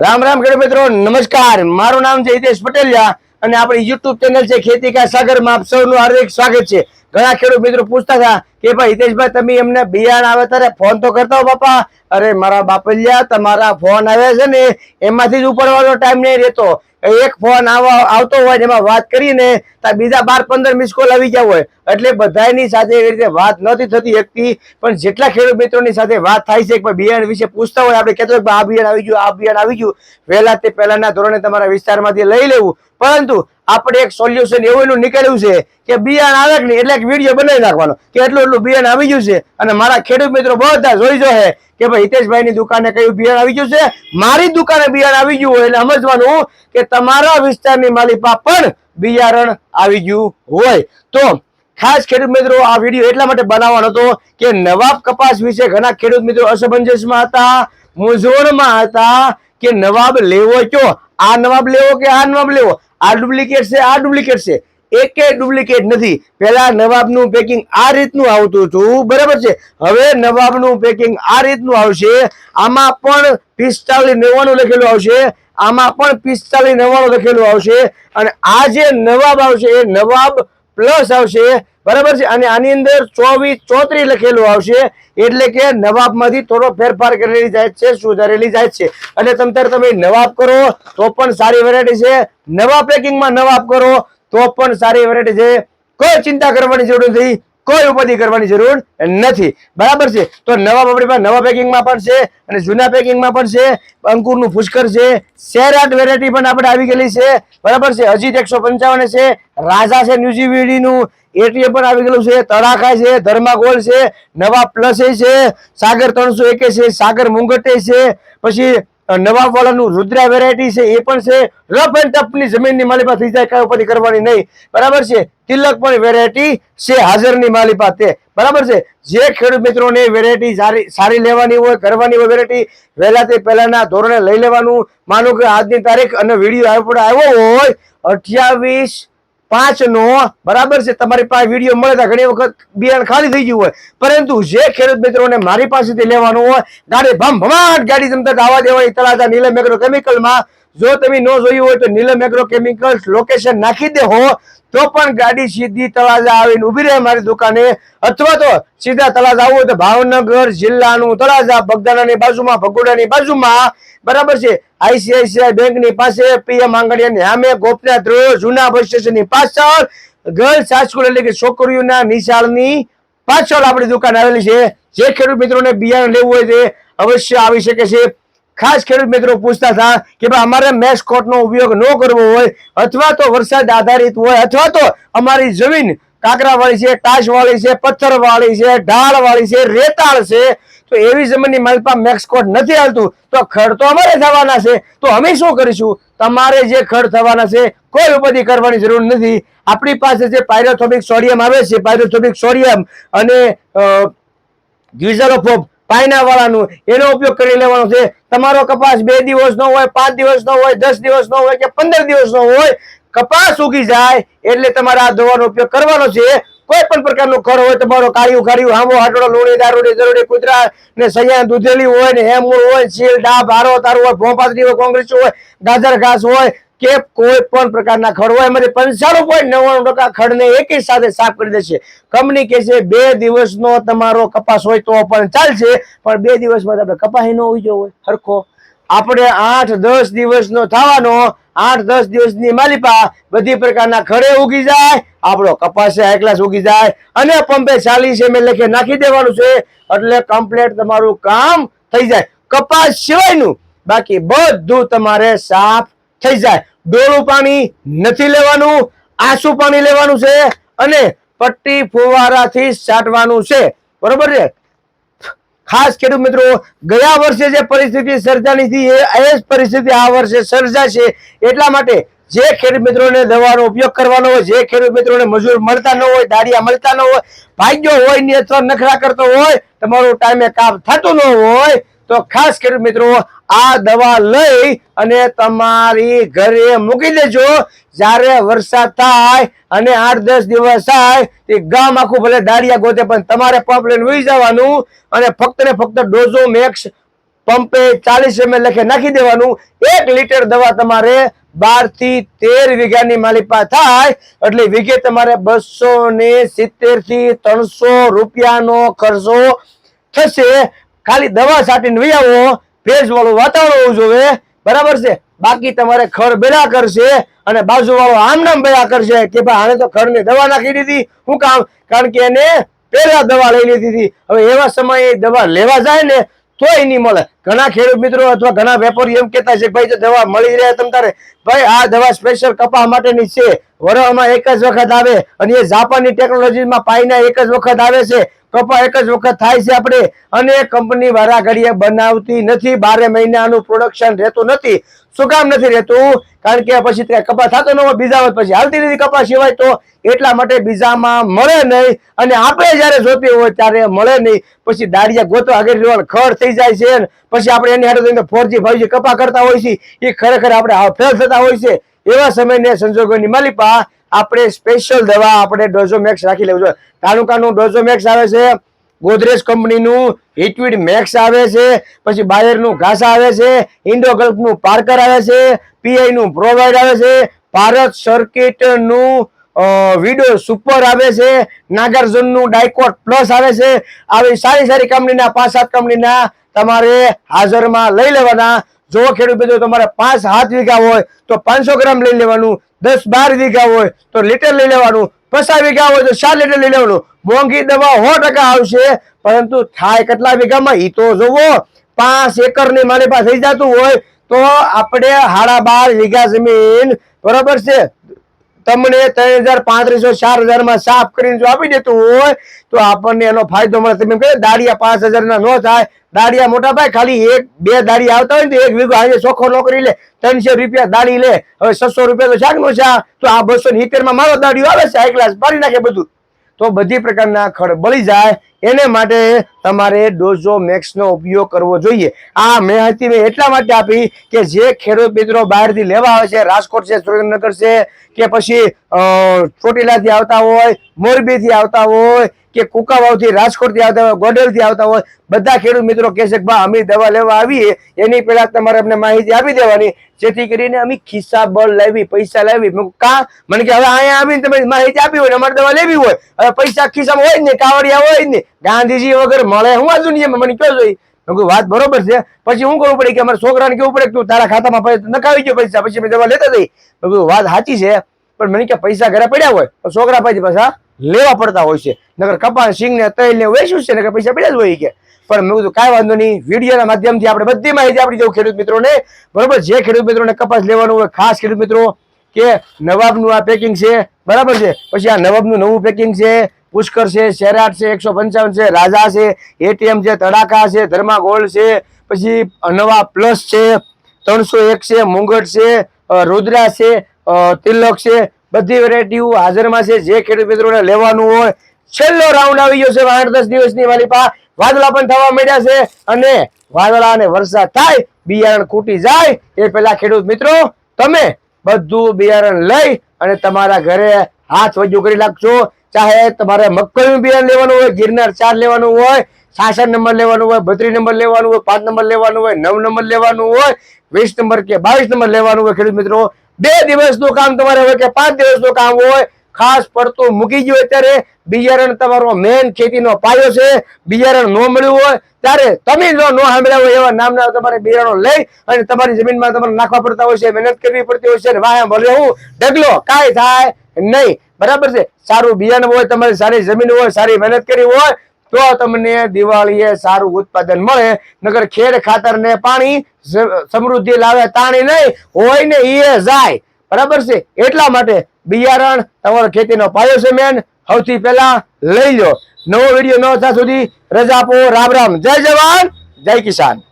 રામ રામ ખેડૂત મિત્રો, નમસ્કાર. મારું નામ છે હિતેશ પટેલિયા અને આપણી યુટ્યુબ ચેનલ છે ખેતી કા સાગરમાં આપ સૌનું હાર્દિક સ્વાગત છે. ઘણા ખેડૂત મિત્રો પૂછતા હતા કે ભાઈ, હિતેશભાઈ, તમે એમને બિયારણ આવે ત્યારે ફોન તો કરતા હો, બાપા. અરે, મારા બાપલિયા, તમારા ફોન આવે છે ને, એમાંથી જ ઉપરવાળો ટાઈમ નહીં રહેતો. એક ફોન આવતો હોય એમાં વાત કરીને તો બીજા બાર, પંદર મિસ કોલ આવી ગયા હોય. એટલે બધાની સાથે એવી રીતે વાત નથી થતી એકથી. પણ જેટલા ખેડૂત મિત્રોની સાથે વાત થાય છે કે બિયારણ વિશે પૂછતા હોય, આપણે કહેતો આ બિયારણ આવી ગયું, આ બિયારણ આવી ગયું. વહેલા તે પહેલાના ધોરણે તમારા વિસ્તારમાંથી લઈ લેવું. પરંતુ આપણે એક સોલ્યુશન એવું એનું નીકળ્યું છે કે બિયારણ આવે કે એટલે એક વીડિયો બનાવી નાખવાનો. કે એટલું એટલું બિયારણ આવી ગયું છે. અને મારા ખેડૂત મિત્રો બધા જોઈ જો કે ભાઈ હિતેશભાઈ ની દુકાને કયું બિયારણ આવી ગયું છે? મારી દુકાને બિયારણ આવી ગયું હોય એટલે સમજવાનું કે તમારા વિસ્તારની માલિપા પણ બિયારણ આવી ગયું હોય. તો ખાસ ખેડૂત મિત્રો, આ વીડિયો એટલા માટે બનાવવાનો હતો કે નવાબ કપાસ વિશે ઘણા ખેડૂત મિત્રો અસમંજસમાં હતા, મૂંઝવણમાં હતા કે નવાબ લેવો કયો? આ નવાબ લેવો કે આ નવાબ લેવો? આ ડુપ્લિકેટ છે, આ ડુપ્લિકેટ છે. એકે ડુપ્લિકેટ નથી. પેલા નવાબનું પેકિંગ આ રીતનું આવતું હતું. બરાબર છે? હવે નવાબનું પેકિંગ આ રીતનું આવશે. આમાં પણ પિસ્તાલીસ નવ્વાણું લખેલું આવશે. આમાં પણ પિસ્તાલીસ નવ્વાણું લખેલું આવશે. અને આ જે નવાબ આવશે, એ નવાબ પ્લસ આવશે. બરાબર છે? અને આની અંદર ચોવીસ ચોત્રીસ લખેલું આવશે. એટલે કે નવાબમાંથી થોડો ફેરફાર કરેલી જાય છે, સુધારેલી જાય છે. અને તમ તારે તમે નવાબ કરો, તો પણ સારી વેરાયટી છે. નવા પેકિંગમાં નવાબ કરો તો પણ સારી વેરાયટી છે. કોઈ ચિંતા કરવાની જરૂર નથી. કોઈ ઉપાધિ કરવાની જરૂર નથી. બરાબર છે? તો નવા આપણી નવા પેકિંગમાં પણ છે અને જૂના પેકિંગમાં પણ છે. અંકુરનું પુષ્કર છે. સેરાટ વેરાયટી પણ આપણે આવી ગયેલી છે. બરાબર છે? અજીત એકસો પંચાવન છે. રાજા છે ન્યુઝીવીડીનું. એટીએમ પણ આવી ગયેલું છે. તડાખા છે. ધર્માગોલ છે. નવા પ્લસ છે. સાગર ત્રણસો એકે છે. સાગર મુંગટે છે. પછી નવાબ વાળાનું રુદ્રા વેરાયટી છે, એ પણ છે. રફ એન્ડ ટફની જમીનની માલિપા થઈ જાય, કઈ ઉપાધિ કરવાની નહીં. બરાબર છે? તિલક પણ વેરાયટી છે, હાજરની માલિપા તે. બરાબર છે? જે ખેડૂત મિત્રોને વેરાયટી સારી સારી લેવાની હોય, કરવાની હોય વેરાયટી વહેલા તે પહેલાના ધોરણે લઈ લેવાનું. માનો કે આજની તારીખ અને વીડિયો આપણે આવ્યો હોય, અઠ્યાવીસ પાંચ નો, બરાબર છે? તમારી પાસે વીડિયો મળે તો ઘણી વખત બિયારણ ખાલી થઈ ગયું હોય. પરંતુ જે ખેડૂત મિત્રોને મારી પાસેથી લેવાનું હોય, ગાડી ભમ ભમાટ ગાડી જમતા આવા દેવાની તળાજા નીલમ એગ્રો કેમિકલમાં જો તમે ન જોયું હોય તો નીલમ એગ્રો કેમિકલ્સ લોકેશન નાખી દે હો, તો પણ ગાડી સીધી તળાજા આવીને ઊભી રહે મારી દુકાને. અથવા તો સીધા તળાજા આવવું હોય તો ભાવનગર જિલ્લાનું તળાજા બગદાણાની બાજુમાં, ભગોડાની બાજુમાં. બરાબર છે? આઈસીઆઈસીઆઈ બેંકની પાસે પીએમ આંગણિયાની સામે ગોપનાથ રોડ, જૂના બસ સ્ટેશનની પાછળ. ગર્લ્સ હાઈસ્કૂલ એટલે કે છોકરીઓના નિશાળની પાછળ આપણી દુકાન આવેલી છે. જે ખેડૂત મિત્રોને બિયારણ લેવું હોય તે અવશ્ય આવી શકે છે. ખાસ ખેડૂત મિત્રો પૂછતા હતા કે ભાઈ અમારે મેસકોટ નો ઉપયોગ ન કરવો હોય અથવા તો વરસાદ આધારિત હોય અથવા તો અમારી જમીન કાકરાવાળી છે ટાશ વાળી છે પથ્થર વાળી છે ઢાળ વાળી છે, રેતાળ છે, તો એવી જમીનની મારી પાસે મેક્સકોટ નથી આવતું તો ખડ તો અમારે થવાના છે. તો અમે શું કરીશું? તમારે જે ખડ થવાના છે, કોઈ ઉપાધિ કરવાની જરૂર નથી. આપણી પાસે જે પાયરોથોમિક સોડિયમ આવે છે, પાયરોથોમિક સોડિયમ અને ગ્યુઝાલોફોબ પાયના વાળાનું એનો ઉપયોગ કરી લેવાનો છે. તમારો કપાસ બે દિવસનો હોય, પાંચ દિવસનો હોય, દસ દિવસ નો હોય કે પંદર દિવસ નો હોય, કપાસ ઉગી જાય એટલે તમારે આ દવાનો ઉપયોગ કરવાનો છે. કોઈ પણ પ્રકારનું ખડ હોય, તમારો કાળિયું કાળિયું હામો, હાટડો, લૂણી, દારૂડી દરોડી કૂતરા ને સૈયા દૂધેલી હોય ને હેમૂળ હોય શીલ ડાબ, હારો, તારું હોય ભોપાતરી હોય, કોંગ્રેસ હોય, ગાજર, ઘાસ હોય કે કોઈ પણ પ્રકારના ખડ હોય, એમાંથી પંચાણું પોઈન્ટ નવ્વાણું ટકા ખડને એકી સાથે સાફ કરી દેશે. કંપની કહે છે, બે દિવસનો તમારો કપાસ હોય તો પણ ચાલશે, પણ બે દિવસમાં આપણે કપાસ ન ઉજો હોય. હરખો. આપણે આઠ દસ દિવસનો થવાનો, આઠ દસ દિવસની માલિપા, બધી પ્રકારના ખડે ઉગી જાય, આપણો કપાસ એકલાસ ઉગી જાય, અને પંપે ચાલીસ એમ લખે નાખી દેવાનું છે, એટલે કમ્પ્લેટ તમારું કામ થઈ જાય. કપાસ સિવાયનું બાકી બધું તમારે સાફ થઈ જાય. ડોળું પાણી નથી લેવાનું, આસુ પાણી લેવાનું છે અને પટ્ટી ફુવારાથી છાંટવાનું છે. બરોબર છે? ખાસ ખેડૂત મિત્રો, ગયા વર્ષે જે પરિસ્થિતિ સર્જાની હતી, એ જ પરિસ્થિતિ આ વર્ષે સર્જાશે. એટલા માટે જે ખેડૂત મિત્રોને દવાનો ઉપયોગ કરવાનો હોય, જે ખેડૂત મિત્રોને મજૂર મળતા ન હોય દાડિયા મળતા ન હોય, ભાગ્યો હોય ને અથવા નખરા કરતો હોય, તમારો ટાઈમે કામ થતું ન હોય તો ખાસ ખેડૂત મિત્રો, આ દવા લઈ અને તમારી ઘરે મૂકી દેજો. જ્યારે વરસાદ થાય અને આઠ દસ દિવસ થાય, તે ગામ આખું ભલે દાડિયા ગોતે, પણ તમારે પંપ લઈને વહી જવાનું અને ફક્ત ને ફક્ત ડોઝો મેક્સ પંપે ચાલીસ એમએલ લખે નાખી દેવાનું. એક લીટર દવા તમારે બારથી તેર વીઘાની માલિપા થાય, એટલે વીઘે તમારે બસો ને સિત્તેરથી ત્રણસો રૂપિયાનો ખર્ચો થશે. ખાલી દવા છાંટીને વહી આવો, ભેજ વાળું વાતાવરણ હોવું જોઈએ. બરાબર છે? બાકી તમારે ખડ બેડા કરશે અને બાજુ વાળો આમ નામ બેડા કરશે કે ભાઈ આને તો ખડની દવા નાખી દીધી. શું કામ? કારણ કે એને પહેલા દવા લઈ લીધી હતી. હવે એવા સમયે દવા લેવા જાય ને, તોય નહીં મળે. ઘણા ખેડૂત મિત્રો અથવા ઘણા વેપારી એમ કહેતા છે ભાઈ, જો દવા મળી રહે તમ તારે, ભાઈ, આ દવા સ્પેશિયલ કપા માટેની છે. વરસમાં એક જ વખત આવે અને એ જાપાનની ટેકનોલોજીમાં પાઈના એક જ વખત આવે છે. કપા એક જ વખત થાય છે આપણે. અને કંપની વારા ઘડીએ બનાવતી નથી. બારે મહિનાનું પ્રોડક્શન રહેતું નથી. શું કામ નથી રહેતું? કારણ કે પછી ત્યાં કપા થતો ન હોય. બીજા વખત પછી હાલતી નથી કપા સિવાય તો એટલા માટે બીજામાં મળે નહીં. અને આપણે જ્યારે જોતી હોય ત્યારે મળે નહીં. પછી દાડિયા ગોતો આગળ ખડ થઈ જાય છે. પછી આપણે એની હાથે ફોરજી ફાઈવજી કપા કરતા હોય છે એ ખરેખર આપણે ફેલ થતા હોય છે. એવા સમયને સંજોગોની માલિપા આપણે સ્પેશિયલ દવા આપણે ડોઝોમેક્સ રાખી લેવું જોઈએ. તાલુકાનું ડોઝોમેક્સ આવે છે, ગોદરેજ કંપનીનું હિટવીડ મેક્સ આવે છે, પછી બાયરનું ઘાસ આવે છે ઇન્ડોગલ્ફનું પાર્કર આવે છે પીઆઈ નું પ્રોવાઈડ આવે છે, ભારત સર્કિટનું વિડો સુપર આવે છે, નાગાર્જુનનું ડાયકોટ પ્લસ આવે છે. આવી સારી સારી કંપનીના, પાંચ સાત કંપનીના તમારે હાજરમાં લઈ લેવાના. જો ખેડૂત મિત્રો તમારે પાંચ સાત વીઘા હોય, તો પાંચસો ગ્રામ લઈ લેવાનું. દસ બાર વીઘા હોય, તો લીટર લઈ લેવાનું. પચાસ વીઘા હોય, તો ચાર લીટર લઈ લેવાનું. મોંઘી દવા સો ટકા આવશે, પરંતુ થાય કેટલા વીઘામાં? ઈ તો જોવો, પાંચ એકરની મારી પાસે થઈ જતું હોય, તો આપણે હાડા બાર વીઘા જમીન, બરોબર છે? તમને ત્રણ હજાર, પાંત્રીસો, ચાર હજારમાં સાફ કરીને જો આપી દેતું હોય, તો આપણને એનો ફાયદો મળે. તમે કહે, દાડિયા પાંચ હજાર ના નો થાય, દાડિયા મોટા ભાઈ, ખાલી એક, બે દાડી આવતા હોય ને એક વીઘો આજે ચોખ્ખો નોકરી લે, ત્રણસો રૂપિયા દાડી લે, હવે છસો રૂપિયા તો શાક નો છે તો આ બસો માં મારો દાડીઓ આવે છે હાઈ ક્લાસ ભરી નાખે બધું. તો બધી પ્રકારના ખડ બળી જાય. એને માટે તમારે ડોઝો મેક્સનો ઉપયોગ કરવો જોઈએ. આ માહિતી મેં એટલા માટે આપી કે જે ખેડૂત મિત્રો બહારથી લેવા આવે છે, રાજકોટ છે, સુરેન્દ્રનગર છે, કે પછી ચોટીલાથી આવતા હોય, મોરબીથી આવતા હોય કે કુકાવાવથી રાજકોટથી આવતા હોય, ગોડલથી આવતા હોય, બધા ખેડૂત મિત્રો કહે કે ભાઈ અમે દવા લેવા આવીએ, એની પહેલાં તમારે અમને માહિતી આપી દેવાની. જેથી કરીને અમે ખિસ્સા, બળ લાવી, પૈસા લાવી. કા? મને કે, હવે અહીંયા આવીને તમે માહિતી આપી હોય અમારે દવા લેવી હોય. હવે પૈસા ખિસ્સામાં હોય જ ને કાવડિયા હોય જ ને ગાંધીજી વગર મળે હું આ દુનિયામાં? મને કયો જોઈ? વાત બરોબર છે. પછી હું કરવું પડે કે અમારા છોકરાને કેવું પડે તું તારા ખાતામાં નખાવી ગયો પૈસા, પછી દવા લેતા જઈ. વાત સાચી છે. પણ મને કે પૈસા ઘરે પડ્યા હોય તો છોકરા પછી પાછા લેવા પડતા હોય છે. નગર કપાસ સિંગ ને તૈલ ને વેચ્યું છે નગર પૈસા પડ્યા જ હોય કે પણ મેં કીધું, કાંઈ વાંધો નહીં, વિડીયોના માધ્યમથી આપણે બધી માહિતી આપણી દઉં ખેડૂત મિત્રોને. બરોબર, જે ખેડૂત મિત્રોને કપાસ લેવાનું હોય, ખાસ ખેડૂત મિત્રો, કે નવાબનું આ પેકિંગ છે, બરાબર છે? પછી આ નવાબનું નવું પેકિંગ છે, પુષ્કર છે શેરાટ છે, એકસો પંચાવન છે, રાજા છે, એટીએમ છે, તડાકા છે ધર્મા ગોલ્ડ છે, પછી નવા પ્લસ છે, ત્રણસો એક છે, મુંગટ છે રુદ્રા છે તિલક છે, બધી વેરાયટીઓ હાજરમાં છે. જે ખેડૂત મિત્રોને લેવાનું હોય, છેલ્લો રાઉન્ડ આવી ગયો છે. આઠ દસ દિવસની વાલી પા વાદળા પણ થવા માંડ્યા છે અને વાદળા અને વરસાદ થાય, બિયારણ ખૂટી જાય. એ પહેલા ખેડૂત મિત્રો, તમે બધું બિયારણ લઈ અને તમારા ઘરે હાથ વજુ કરી નાખજો. ચાહે તમારે મગફળીનું બિયારણ લેવાનું હોય, ગિરનાર ચાર લેવાનું હોય સાસઠ નંબર લેવાનું હોય, બત્રીસ નંબર લેવાનું હોય, પાંચ નંબર લેવાનું હોય, નવ નંબર લેવાનું હોય, વીસ નંબર કે બાવીસ નંબર લેવાનું હોય ખેડૂત મિત્રો. બે દિવસનું કામ તમારે હોય કે પાંચ દિવસનું કામ હોય, ખાસ પડતું મૂકી ગયું અત્યારે. બિયારણ તમારો મેન ખેતીનો પાયો છે. બિયારણ ન મળ્યું હોય, ત્યારે તમે જો ન સાંભળ્યા હોય એવા નામના તમારે બિયારણો લઈ અને તમારી જમીનમાં તમારે નાખવા પડતા હોય છે, મહેનત કરવી પડતી હોય છે અને વાયા ભલે ડગલો કાંઈ થાય નહીં. બરાબર છે? સારું બિયારણ હોય, તમારી સારી જમીન હોય, સારી મહેનત કરી હોય તો તમને દિવાળીએ સારું ઉત્પાદન મળે. નગર ખેડ ખાતર ને પાણી સમૃદ્ધિ લાવે, તાણી નહીં, હોય ને ઈ જાય. બરાબર છે? એટલા માટે બિયારણ તમારો ખેતીનો પાયો છે મેન સૌથી પહેલા લઈ લો નવો વીડિયો ન થતા સુધી રજા આપો. રામ રામ. જય જવાન, જય કિસાન.